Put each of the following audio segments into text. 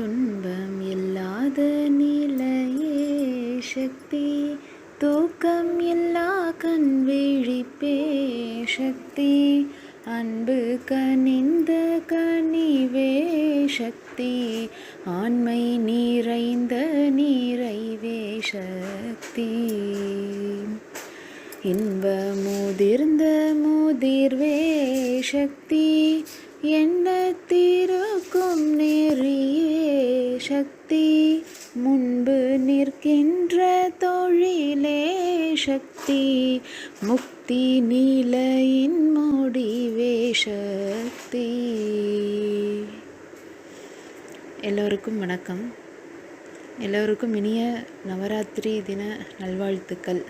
துன்பம் இல்லாத நிலையே சக்தி. தூக்கம் இல்லா கண் விழிப்பே சக்தி. அன்பு கனிந்த கனிவே சக்தி. ஆண்மை நிறைந்த நிறைவே சக்தி. இன்ப முதிர்ந்த முதிர்வே சக்தி. எண்ணத்திருக்கும் நெறியே முன்பு நிற்கின்ற தொழிலே சக்தி முக்தி நீலையின் முடிவே சக்தி. எல்லோருக்கும் வணக்கம். எல்லோருக்கும் இனிய நவராத்திரி தின நல்வாழ்த்துக்கள்.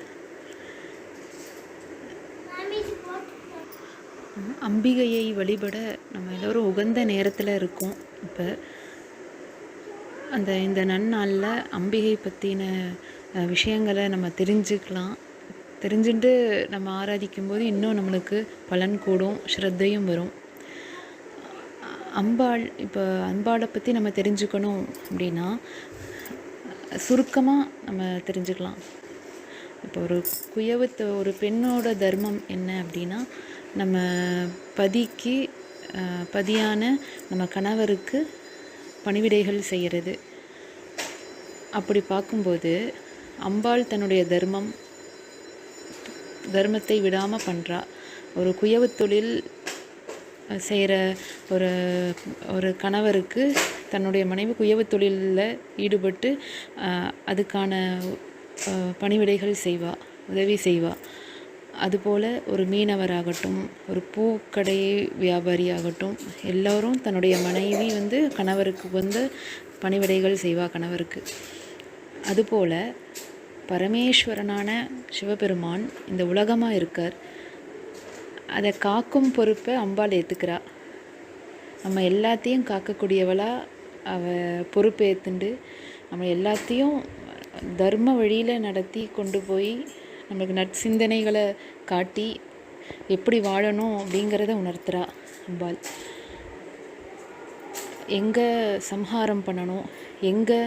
அம்பிகையை வழிபட நம்ம எல்லோரும் உகந்த நேரத்தில் இருக்கோம். இப்போ அந்த இந்த நன்னாளில் அம்பிகை பற்றின விஷயங்களை நம்ம தெரிஞ்சுக்கலாம். தெரிஞ்சுட்டு நம்ம ஆராதிக்கும் போது இன்னும் நம்மளுக்கு பலன் கூடும் ஸ்ரத்தையும் வரும். அம்பாள் இப்போ அம்பாளை பற்றி நம்ம தெரிஞ்சுக்கணும் அப்படின்னா சுருக்கமாக நம்ம தெரிஞ்சுக்கலாம். இப்போ ஒரு குயவத்து ஒரு பெண்ணோட தர்மம் என்ன அப்படின்னா நம்ம பதிக்கு பதியான நம்ம கணவருக்கு பணிவிடைகள் செய்கிறது. அப்படி பார்க்கும்போது அம்பாள் தன்னுடைய தர்மம் தர்மத்தை விடாமல் பண்ணுறா ஒரு குயவு தொழில் செய்கிற ஒரு ஒரு கணவருக்கு தன்னுடைய மனைவி குயவு தொழிலில் ஈடுபட்டு அதுக்கான பணிவிடைகள் செய்வா உதவி செய்வாள் அதுபோல் ஒரு மீனவராகட்டும் ஒரு பூக்கடை வியாபாரியாகட்டும் எல்லோரும் தன்னுடைய மனைவி வந்து கணவருக்கு வந்து பணிவிடைகள் செய்வா கணவருக்கு. அதுபோல் பரமேஸ்வரனான சிவபெருமான் இந்த உலகமாக இருக்கார். அதை காக்கும் பொறுப்பை அம்பாள் ஏற்றுக்கிறா நம்ம எல்லாத்தையும் காக்கக்கூடியவளாக அவ பொறுப்பேற்றுண்டு நம்ம எல்லாத்தையும் தர்ம வழியில் நடத்தி கொண்டு போய் நமக்கு நற்சிந்தனைகளை காட்டி எப்படி வாழணும் அப்படிங்கிறத உணர்த்துறா அம்பாள். எங்கே சம்ஹாரம் பண்ணணும்? எங்கே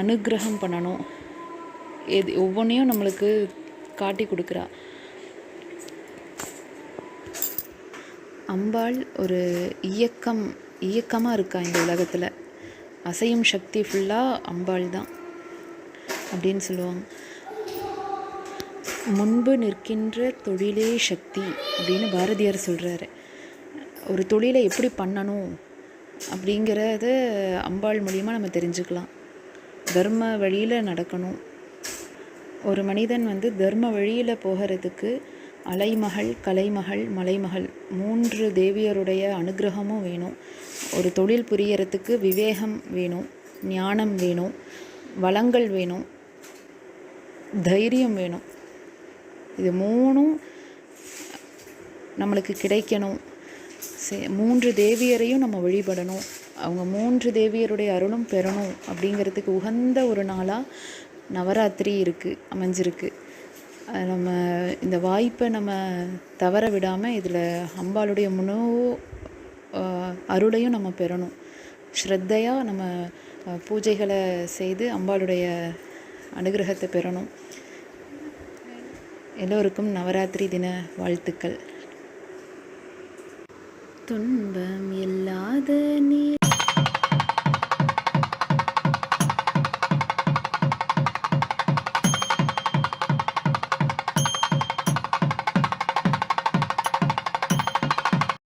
அனுக்கிரகம் பண்ணணும்? எது ஒவ்வொன்றையும் நம்மளுக்கு காட்டி கொடுக்குறா. அம்பாள் ஒரு இயக்கம் இயக்கமாக இருக்கா இந்த உலகத்தில். அசையும் சக்தி ஃபுல்லாக அம்பாள் தான் அப்படின்னு சொல்லுவாங்க. முன்பு நிற்கின்ற தொழிலே சக்தி அப்படின்னு பாரதியார் சொல்கிறாரு ஒரு தொழிலை எப்படி பண்ணணும் அப்படிங்கிறத அம்பாள் மூலிமா நம்ம தெரிஞ்சுக்கலாம். தர்ம வழியில் நடக்கணும். ஒரு மனிதன் வந்து தர்ம வழியில் போகிறதுக்கு அலைமகள் கலைமகள் மலைமகள் மூன்று தேவியருடைய அனுகிரகமும் வேணும். ஒரு தொழில் புரியறதுக்கு விவேகம் வேணும் ஞானம் வேணும் வளங்கள் வேணும் தைரியம் வேணும். இது மூணும் நம்மளுக்கு கிடைக்கணும். சே மூன்று தேவியரையும் நம்ம வழிபடணும். அவங்க மூன்று தேவியருடைய அருளும் பெறணும் அப்படிங்கிறதுக்கு உகந்த ஒரு நாளாக நவராத்திரி இருக்குது அமைஞ்சிருக்கு. நம்ம இந்த வாய்ப்பை நம்ம தவற விடாமல் இதில் அம்பாளுடைய முழு அருளையும் நம்ம பெறணும். ஸ்ரத்தையாக நம்ம பூஜைகளை செய்து அம்பாளுடைய அனுகிரகத்தை பெறணும். எல்லோருக்கும் நவராத்திரி தின வாழ்த்துக்கள். துன்பம் இல்லாத நீ